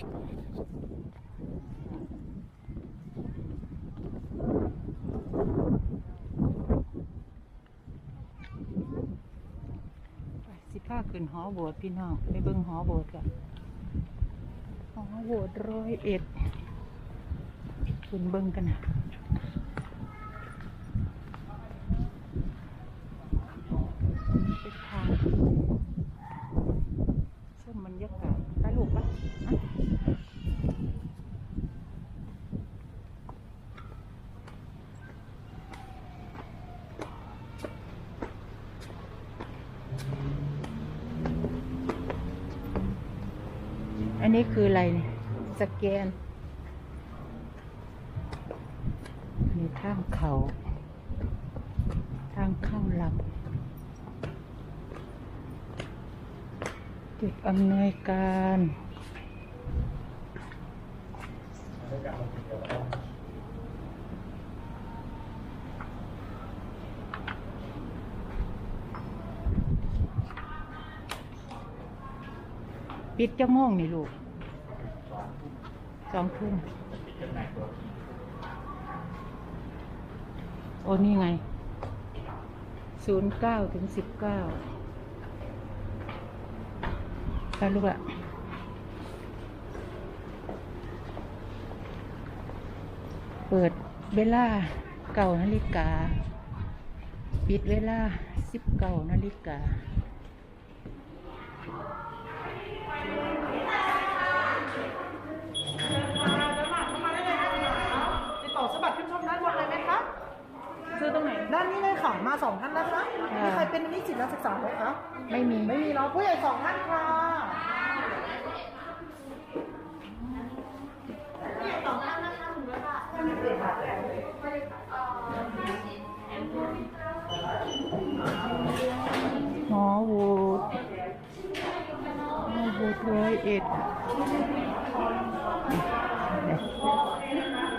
ไปสิพาขึ้นหอโบสถ์พี่น้องไปเบิ่งหอโบสถ์กันหอโบสถ์ร้อยเอ็ดขึ้นเบิ่งกันนะนี่เป็นทางชมบรรยากาศไปลูกปะอะอั นนี้คืออะไรเนี่ยสแกนมีทางเขา ทางเข้าหลักจุดอำนวยการปิดจะโมงนี่ลูก สองทุ่มโอ้นี่ไงศูนย์เก้าถึงสิบเก้าไปลูกอะเปิดเวลาเก้านาฬิกา ปิดเวลาสิบเก้านาฬิกา ติดต่อสมัครขึ้นชมด้านบนเลยไหมคะ ซื้อตรงไหน ด้านนี้เลยค่ะมาสองท่านนะคะอ่ามีมีใครเป็นนิสิตนักศึกษาไหมคะ ไม่มี ไม่มีเนาะผู้ใหญ่สองท่านค่ะหอโหวตหอโหวตร้อยเอ็ด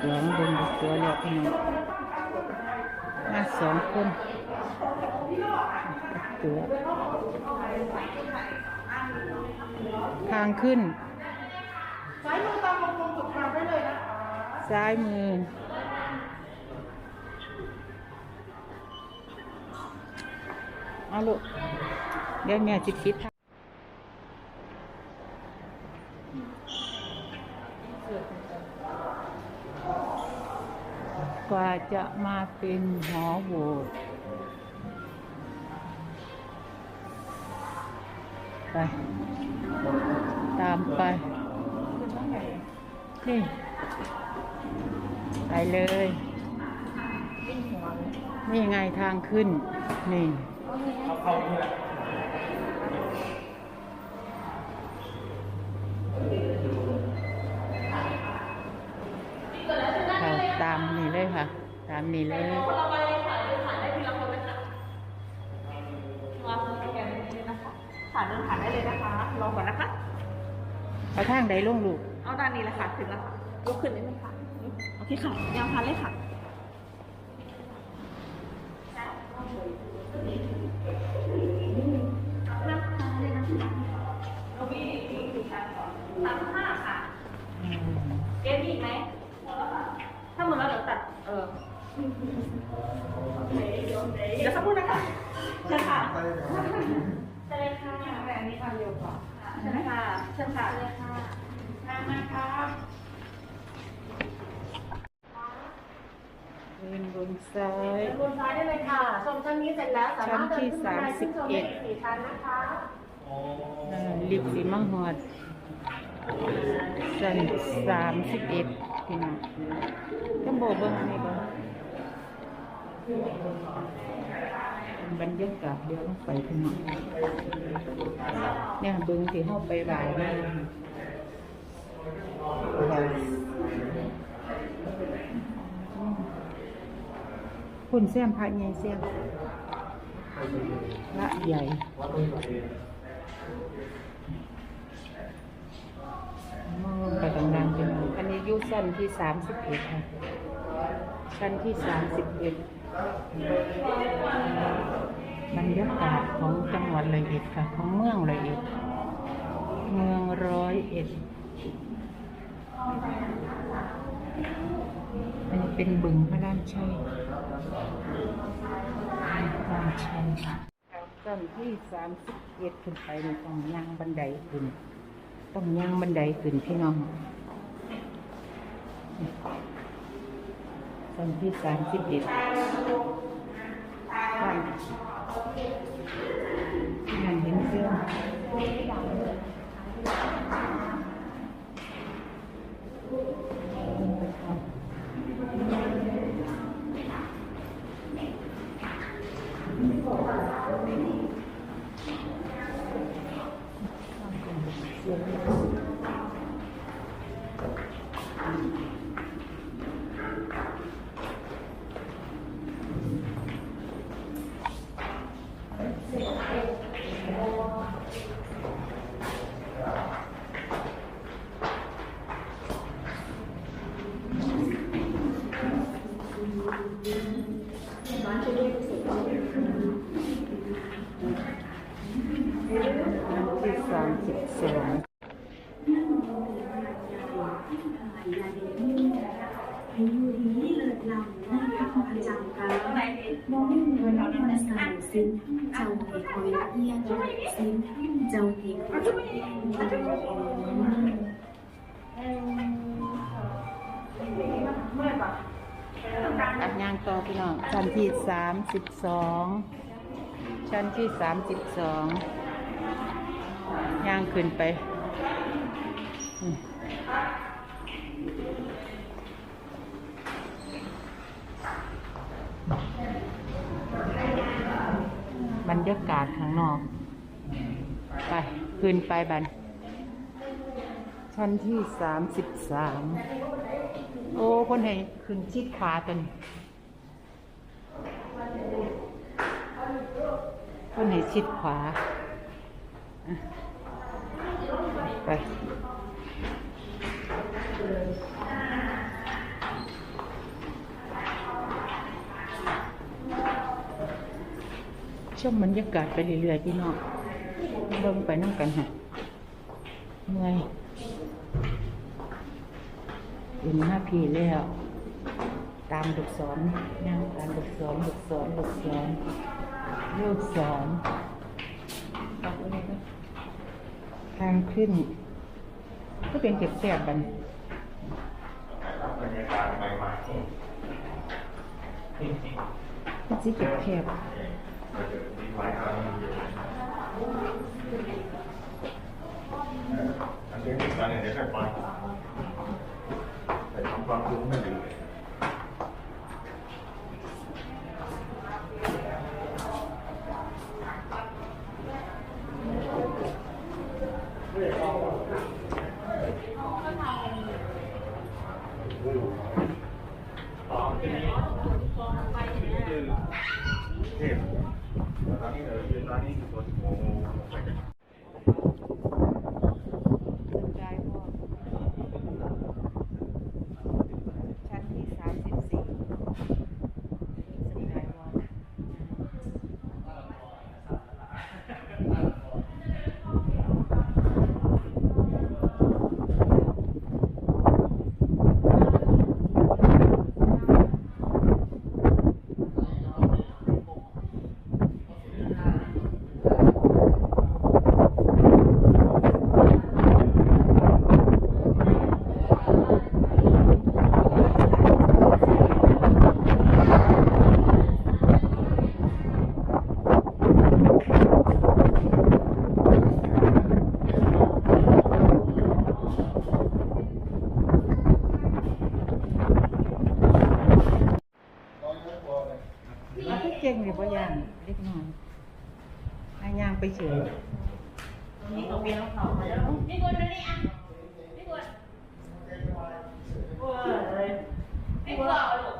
เดี๋ยวบนตัวแล้วพี่น้อง มาสองคนตัวทางขึ้น ซ้ายมือตามวงกลมจุดทางได้เลยนะคะซ้ายมือ เอาลูกเดี๋ยวแม่จิตคิดทางก กว่าจะมาเป็นหอโหวตไป ตามไป นี่ ไปเลย นี่ไงทางขึ้น นี่เรา ตามนี่เลยค่ะ ตามนี่เลยคนละใบเลยค่ะเดินผ่านได้ทีละคนเลยค่ะวางสแกนเลยนะคะผ่านเดินผ่านได้เลยนะคะรอก่อนนะคะ เอาทางใดลงลูก เอาด้านนี้แหละค่ะถึงแล้วค่ะลุกขึ้นนิดนึงค่ะโอเคค่ะยาวพันเลยค่ะ เดี๋ยวสักครู่นะคะเชิญค่ะเชิญเลยค่ะแบบนี้ทำเร็วกว่าเชิญค่ะเชิญค่ะเลยค่ะมามาค่ะเดินบนซ้ายบนซ้ายได้เลยค่ะ ชมชั้นนี้เสร็จแล้วสามารถเดินขึ้นบันไดขึ้นชมได้อีกสี่ชั้นนะคะเอ่อลิฟต์สีมังหอดสันสามสิบเอ็ดพี่น้องต้องโบเบิ้งอันนี่เบิ้ง บรรยากาศเดี๋ยวต้องไปพี่น้องเนี่ยเบิ้งที่เข้าไปบ่ายนี่คุณแซมพระใหญ่แซมพระใหญ่มองไปดังๆเป็นอันนี้ยุสั้นที่สามสิบเอ็ดค่ะ ชั้นที่สามสิบเอ็ด บรรยากาศของจังหวัดร้อยเอ็ดค่ะ ของเมืองร้อยเอ็ด เมืองร้อยเอ็ด อันนี้เป็นบึงพระรามชัยพระรามชัยต้นที่สามสิบเอ็ดขึ้นไปต้องย่างบันไดขึ้น ต้องย่างบันไดขึ้นพี่น้อง ต้นที่สามสิบเอ็ดบ้านมันเห็นเสื้อที่ สามสิบสองอายุดีเลิศล้ำนะคะประจำการมองเงินมาใส่สิ้นเจ้าเหตุคอยเอียงสิ้นเจ้าเหตุคอยเอียงอัดยางต่อพี่น้องชั้นที่สามสิบสองชั้นที่สามสิบสอง ย่างขึ้นไปบรรยากาศข้างนอก ไปขึ้นไปบัน ชั้นที่สามสิบสามโอ้คนให้ขึ้นชิดขวาตันคนให้ชิดขวา ไปชมบรรยากาศไปเรื่อยๆพี่น้องเบิ่งไปนั่งกันฮะเมื่อยเป็นหน้าพีแล้ว ตามลูกศรย่างตามลูกศรลูกศรลูกศรลูกศรเอาอะไรนะ ทางขึ้น ก็เป็นเจ็บแสบๆบันบรรยากาศใหม่มันสิเจ็บแคบๆเราจะมีไว้ครั้งเดียวอันนี้เป็นการเรียแต่ทำความรู้ไม่ดี เทพตอนนี้เราอยู่ตอนนี้ตัวโมโมไปกัน สนใจบ่ชั้นที่สามสิบสี่สนใจบ่อาที่เก่งหรือบ่ย่าง เล็กน้อยอายางไปเฉยนี่ตัวเบียร์ของเขาแล้วนี่คนมานี่อะนี่คนว้ายไม่กลัวหรอก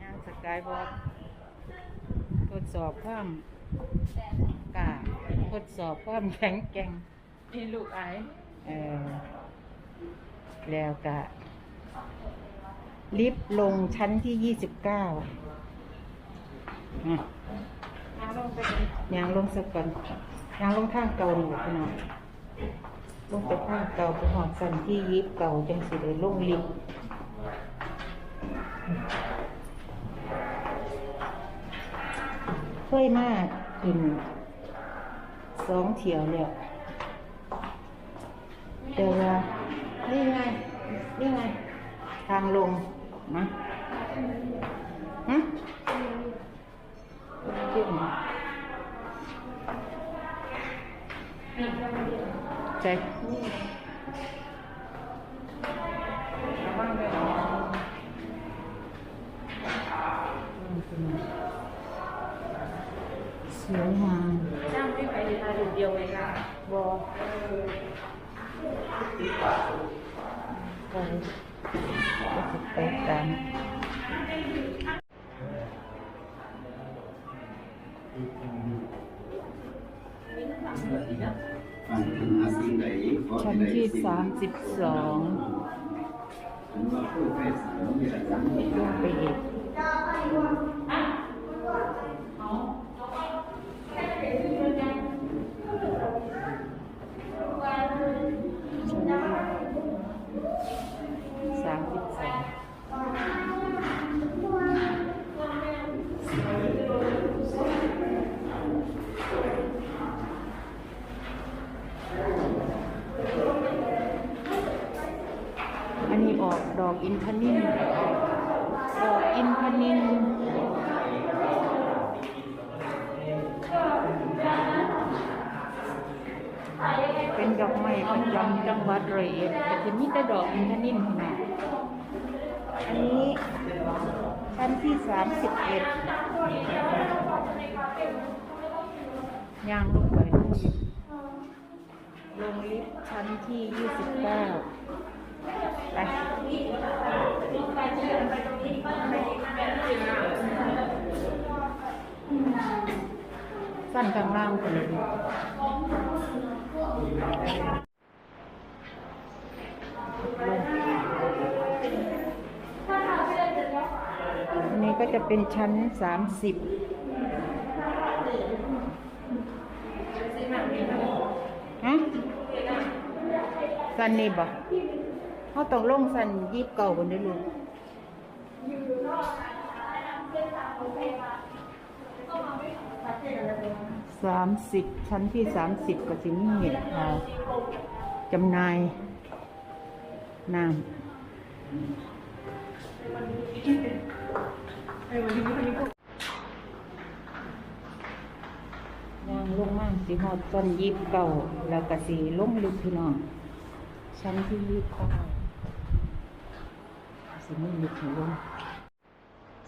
ย่างสกายบอร์ดทดสอบความกล้าทดสอบความแข็งแกร่งนี่ลูกไอ้เออแล้วก็ ลิฟต์ลงชั้นที่ยี่สิบเก้ามายางลงสักก่อนยางลงทางเก่าหนูพี่น้องลงไปทางเก่าไปหอดสันที่ยิบเก่าจังสิได้ลงลิฟต์เคยมากินสองเที่ยวแล้วแต่ว่านี่ไง นี่ไง ทางลง นะฮะขึ้นใจสวยงามจ้าง ไม่ไปในทางเดียวเลยค่ะบอไปก็จะแตกต่างปรารถนาสิ่งใดขอชั้นให้ได้ที่สิ่งสามสิบสองฉันว่าผู้ใครสารมีแต่ยังมีลงไปอีกสามสิบสอง อกดอกอินทนินดอกอินทนินเป็นดอกไม้ประจำจังหวัดร้อยอ็ดแต่จะมีแต่ดอกอินทนินนาดอันนี้ชั้นที่สามสิบเอ็ดย่างลงไปลงลิฟต์ชั้นที่ยี่สิบเก้า ไปสั้นกลางล่างกันเลยอันนี้ก็จะเป็นชั้นสามสิบฮะสันนี่บ่ เขาต้องลงสันยีบเก่าบนได้ลูกสามสิบชั้นที่สามสิบก็สิมีอ่าจำหนายน้ำยางลงมากสิหอดต้นยิบเก่า แล้วก็สีลงลึกพี่น้อง ชั้นที่ยิบเก้า สิมีลึกให้ลง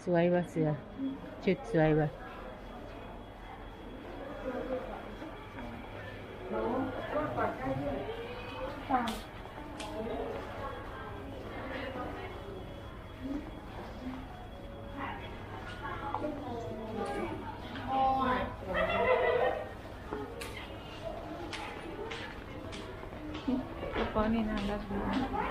สวยวะเสือ ชุดสวยวะกระเป๋านี่น่ารักดีน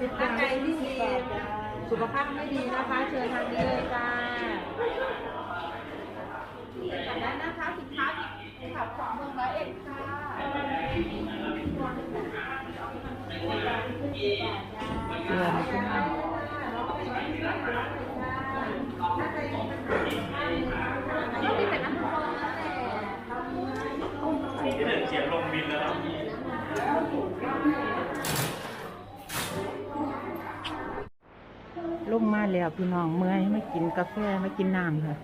สุขภาพไม่ดีนะคะ เชิญทางนี้เลยจ้าได้นะคะสินค้าผิดขับของเมืองร้อยเอ็ดค่ะเพื่อนขึ้นมาที่หนึ่งเสียงลงบินแล้ว ลงมาแล้วพี่น้องเมื่อยไม่กินกาแฟไม่กินน้ำค่ะ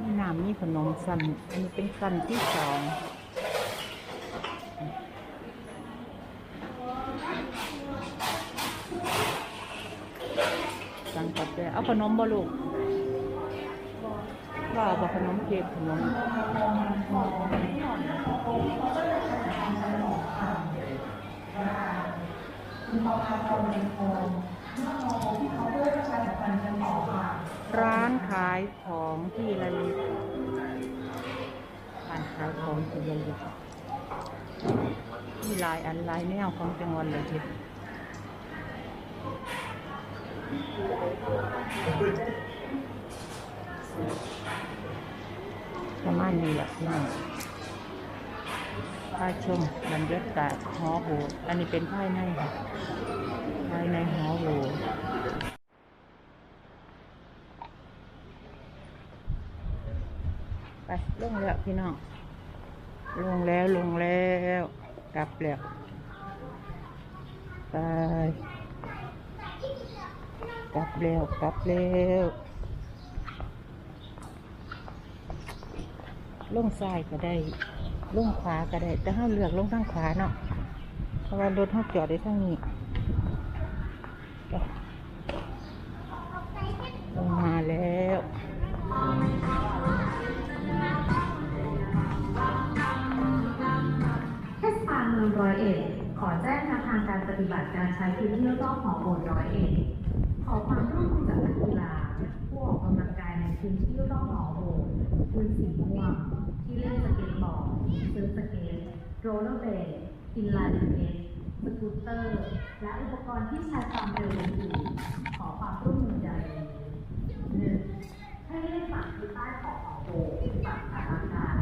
นี่น้ำนี่ขนมสันอันนี้เป็นสันที่สองสั่งกาแฟเอาขนมบ่ลูกว่าบอขนมเค้กขนมคุณพ่อพาเราไปพ ร้านขายของที่ระลึกร้านขายของที่ระลึกมีหลายอันลายแนวของจังหวัดเลยทีประมาณนี้แหละพี่น้องพาชมบรรยากาศหอโบสถ์อันนี้เป็นภายในค่ะ ภายในหอโบสถ์ไปลงแล้วพี่น้อง ลงแล้วลงแล้ว กลับแล้วไปกลับแล้วกลับแล้วลงซ้ายก็ได้ลงขวาก็ได้ แต่ห้าเลือกลงทางขวาเนาะเพราะว่ารถห้าจอดได้ทางนี้ การใช้พื้นที่รอบของโบสถ์ร้อยเอ็ดขอความร่วมมือจากนักกีฬาผู้ออกกำลังกายในพื้นที่รอบหอโบสถ์พื้นสีม่วงที่เล่นสเก็ตบอร์ดเซิร์ฟสเก็ตโรลเลอร์เบลดอินไลน์สเก็ตสกูตเตอร์ และอุปกรณ์ที่ใช้ความเร็วอื่นขอความร่วมมืออย่างนี้หนึ่งให้เล่นฝั่งที่ใต้ของหอโบสถ์ฝั่งสารกาง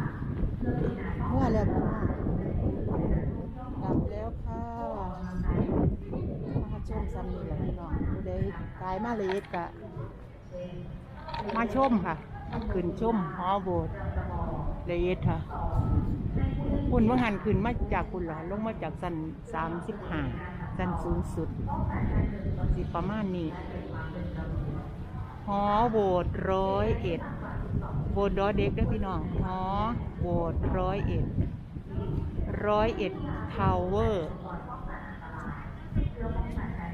เพื่อเป็นการป้องว่ากัน แล้วนะกลับแล้วค่ะมาชม ซ้ำนี่แหละพี่น้องผู้ใดกายมาเลยกะมาชมค่ะ ขึ้นชมหอโบสถ์เลยค่ะคุณว่าหันขึ้นมาจากคุณหรอลงมาจากสันสามสิบห้าสันสูงสุด สิประมาณนี้หอโบสถ์ร้อยเอ็ดโบสถ์ร้อเด็กด้อพี่น้องหอโบสถ์ร้อยเอ็ดร้อยเอ็ดทาวเวอร์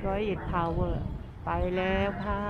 ร้อยเอ็ดทาวเวอร์ ไปแล้วค่ะ